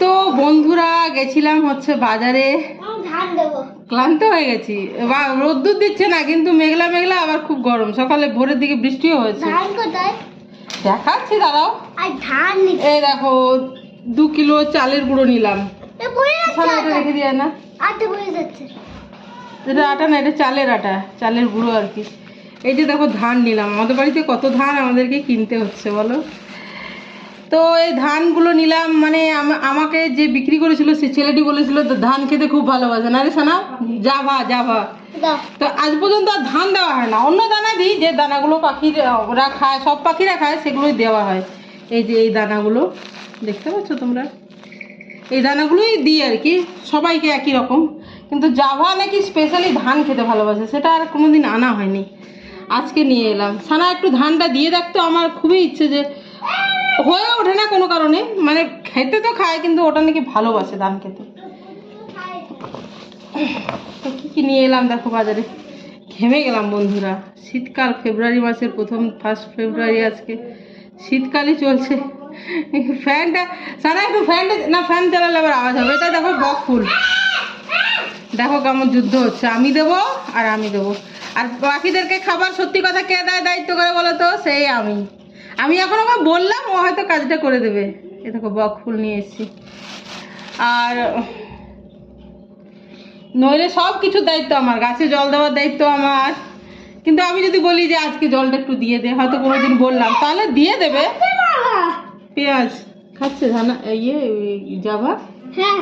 তো বন্ধুরা গেছিলাম হচ্ছে বাজারে। ক্লান্ত হয়ে গেছি। রোদ্দুর দিচ্ছে না কিন্তু মেঘলা মেঘলা আবার খুব গরম। সকালে ভোরের দিকে বৃষ্টিও হয়েছে। দেখাচ্ছি দাঁড়াও। এই দেখো দু কিলো চালের গুঁড়ো নিলাম। রেখে দিয়ে না। এটা আটা না এটা চালের আটা চালের গুঁড়ো আর কি। এই যে দেখো ধান নিলাম। আমাদের বাড়িতে কত ধান আমাদেরকে কিনতে হচ্ছে বলো? তো এই ধানগুলো নিলাম মানে আম- আমাকে যে বিক্রি করেছিল সে ছেলেটি বলেছিল তো ধান খেতে খুব ভালোবাসে। না রে সোনা যাভা যাভা তো আজ পর্যন্ত আর ধান দেওয়া হয় না। অন্য দানা দিই যে দানাগুলো পাখির ওরা খায় সব পাখিরা খায় সেগুলোই দেওয়া হয়। এই যে এই দানাগুলো দেখতে পাচ্ছ তোমরা? এই দানাগুলোই দিই আর কি সবাইকে একই রকম। কিন্তু জাভা নাকি স্পেশালি ধান খেতে ভালোবাসে সেটা আর কোনোদিন আনা হয়নি। আজকে নিয়ে এলাম। সানা একটু ধানটা দিয়ে রাখতো আমার খুবই ইচ্ছে যে হয়ে ওঠে না কোনো কারণে। মানে খেতে তো খায়, কিন্তু ওটা নাকি ভালোবাসে ধান খেতে। কী কী নিয়ে এলাম দেখো বাজারে। ঘেমে গেলাম বন্ধুরা। শীতকাল, ফেব্রুয়ারি মাসের প্রথম ফার্স্ট ফেব্রুয়ারি আজকে। শীতকালই চলছে। ফ্যানটা, সারা একটু ফ্যানটা, না, ফ্যান চালালে আবার আওয়াজ হবে। এটা দেখো বক ফুল। দেখো কেমন যুদ্ধ হচ্ছে। আমি দেবো আর আমি দেবো। আর বাকিদেরকে খাবার সত্যি কথা কে দেয় দায়িত্ব করে বলো তো? সেই আমি। আমি এখন ওকে বললাম ও হয়তো কাজটা করে দেবে। এ দেখো বক ফুল নিয়ে এসেছি। আর নইলে সব কিছু দায়িত্ব আমার গাছে জল দেওয়ার দায়িত্ব আমার। কিন্তু আমি যদি বলি যে আজকে জলটা একটু দিয়ে দে হয়তো কোনো দিন বললাম। তাহলে দিয়ে দেবে। পেঁয়াজ। খাচ্ছে ধানা ইয়ে যাবা হ্যাঁ।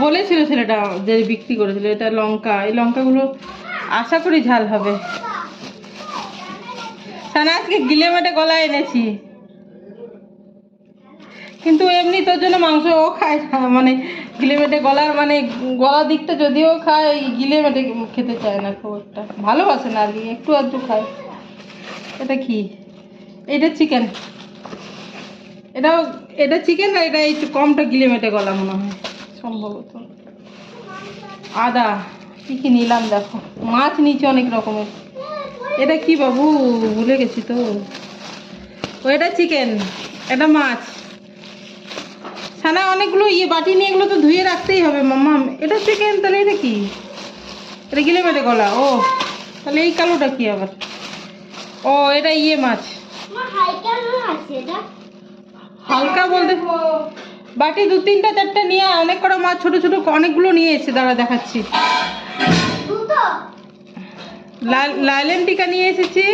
বলেছিল ছেলেটা যে বিক্রি করেছিল এটা লঙ্কা। এই লঙ্কাগুলো আশা করি ঝাল হবে। সানা, আজকে গিলে মেটে গলা এনেছি। কিন্তু এমনি তোর জন্য মাংস ও খায় না মানে গিলে মেটে গলার মানে গলা দিকটা যদিও খায়, গিলে মেটে খেতে চায় না খুব একটা। ভালোবাসে না আর কি, একটু আধটু খায়। এটা কি? এটা চিকেন এটাও, এটা চিকেন না, এটা একটু কমটা গিলে মেটে গলা মনে হয়, সম্ভবত। আদা। কি কি নিলাম দেখো। মাছ নিচে অনেক রকমের। এটা কি বাবু? ভুলে গেছি তো। ও এটা চিকেন। এটা মাছ। সানা অনেকগুলো ইয়ে বাটি নিয়ে এগুলো তো ধুয়ে রাখতেই হবে মাম্মা। এটা চিকেন তাহলে এটা কি? এটা গিলে মেটে গলা। ও তাহলে এই কালোটা কি আবার? ও এটা ইয়ে মাছ। হালকা বলতে বাটি দু তিনটা চারটা নিয়ে অনেক কটা মাছ ছোট ছোট অনেকগুলো নিয়ে এসেছে। দাঁড়া দেখাচ্ছি। লাইলেন টিকা নিয়ে এসেছি।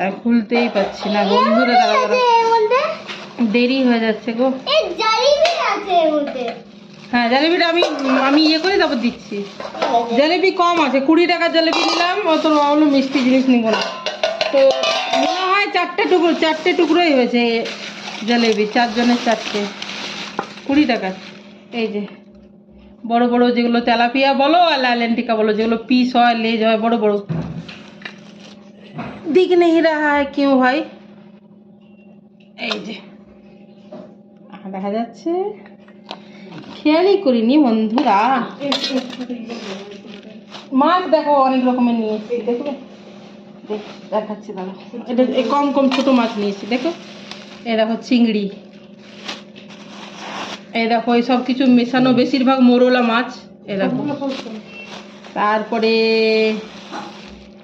আর খুলতেই পাচ্ছি না বন্ধুরা দেরি হয়ে যাচ্ছে গো। হ্যাঁ জালেবিটা আমি আমি ইয়ে করে তারপর দিচ্ছি। জালেবি কম আছে কুড়ি টাকার জালেবি নিলাম অত ভাবলো মিষ্টি জিনিস নিব না। তো মনে হয় চারটে টুকরো চারটে টুকরোই হয়েছে জালেবি চারজনের চারটে। কুড়ি টাকার এই যে। বড় বড় যেগুলো তেলাপিয়া বলো আর লালেন্টিকা বলো, যেগুলো পিস হয়, লেজ হয়, বড় বড়। দিক নেই রাহা হ্যায় কেউ ভাই এই যে দেখা যাচ্ছে। খেয়ালই করিনি বন্ধুরা। মাছ দেখো অনেক রকমের নিয়ে এসেছি দেখবে? দেখ, দেখাচ্ছি দাদা এটা কম কম ছোট মাছ নিয়েছি, দেখো। এই দেখো চিংড়ি। এই দেখো এই সব কিছু মেশানো বেশিরভাগ মোরলা মাছ। এই দেখো। তারপরে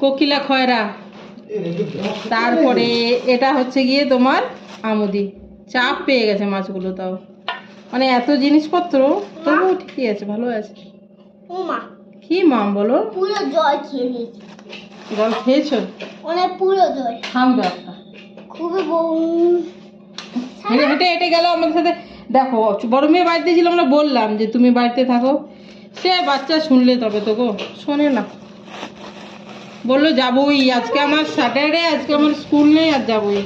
কোকিলা খয়রা। তারপরে এটা হচ্ছে গিয়ে তোমার আমুদি। চাপ পেয়ে গেছে মাছগুলো তাও। মানে এত জিনিসপত্র তবুও ঠিকই আছে ভালো আছে। কি মাম বলো? পুরো জল খেয়ে জল খেয়েছো? অনেক পুরো জল। থাম জলটা। খুবই হেঁটে হেঁটে গেল আমাদের সাথে। দেখো বড় মেয়ে বাড়িতে ছিল আমরা বললাম যে তুমি বাড়িতে থাকো। সে বাচ্চা শুনলে তবে তো গো শোনে না। বলল যাবোই আজকে আমার স্যাটারডে আজকে আমার স্কুল নেই আর যাবোই।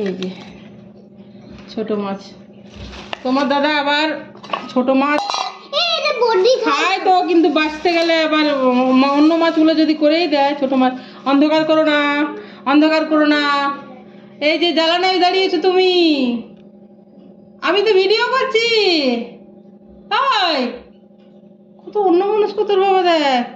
এই যে ছোট মাছ। তোমার দাদা আবার ছোট মাছ খায় তো কিন্তু বাঁচতে গেলে আবার অন্য মাছগুলো যদি করেই দেয় ছোট মাছ। অন্ধকার করো না অন্ধকার করো না। এই যে জ্বালানায় দাঁড়িয়েছো তুমি। আমি তো ভিডিও করছি। তাই কত অন্য মানুষ কত বাবা দেখ।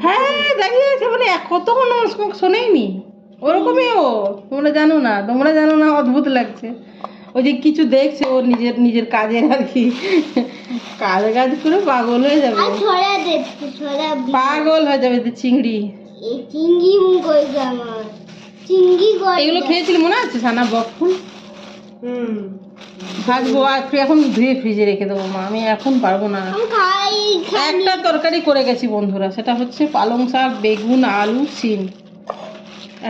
হ্যাঁ দেখা যাচ্ছে মানে এক- কতক্ষণ নমস্কার শোনেইনি। ওরকমই ও তোমরা জানো না তোমরা জানো না অদ্ভুত লাগছে। ওই যে কিছু দেখছে ও নিজের নিজের কাজের আর কি। কাজ কাজ করে পাগল হয়ে যাবে। পাগল হয়ে যাবে তো চিংড়ি। এই চিংড়ি মুখ আমার। চিংড়ি এগুলো খেয়েছিলি মনে আছে? সানা বকফুল ভাজবো আর তুই এখন ধুয়ে ফ্রিজে রেখে দেবো মা। আমি এখন পারব না। আমি খাই একটা তরকারি করে গেছি বন্ধুরা। সেটা হচ্ছে পালং শাক বেগুন আলু সিম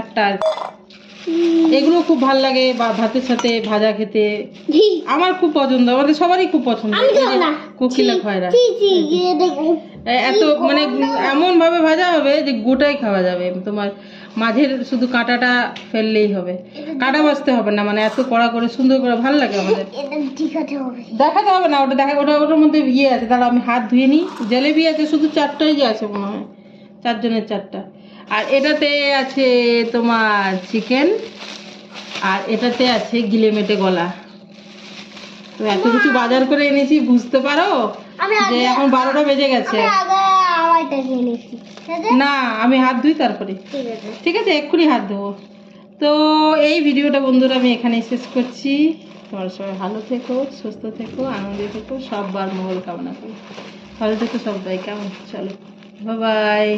একটা আর কি। এগুলো খুব ভালো লাগে বা ভাতের সাথে ভাজা খেতে। আমার খুব পছন্দ আমাদের সবারই খুব পছন্দ। আমি এই যে খাব না। কোকিলা খয়রা। এত মানে এমন ভাবে ভাজা হবে যে গোটাই খাওয়া যাবে। তোমার মাঝের শুধু কাঁটাটা ফেললেই হবে। কাঁটা বাঁচতে হবে না মানে এত কড়া করে সুন্দর করে ভালো লাগে আমাদের। দেখাতে হবে না ওটা দেখা ওটা ওটার মধ্যে ইয়ে আছে। তাহলে আমি হাত ধুয়ে নিই। জলেবি আছে শুধু চারটাই যে আছে মনে হয়। চারজনের চারটা। আর এটাতে আছে তোমার চিকেন আর এটাতে আছে গিলে মেটে গলা। তো এত কিছু বাজার করে এনেছি বুঝতে পারো? যে এখন বারোটা বেজে গেছে। না আমি হাত ধুই তারপরে। ঠিক আছে। এক্ষুনি হাত ধোবো। তো এই ভিডিওটা বন্ধুরা আমি এখানেই শেষ করছি। তোমরা সবাই ভালো থেকো সুস্থ থেকো আনন্দে থেকো সববার মঙ্গল কামনা করি। ভালো থেকো সবাই কেমন? চলো বাই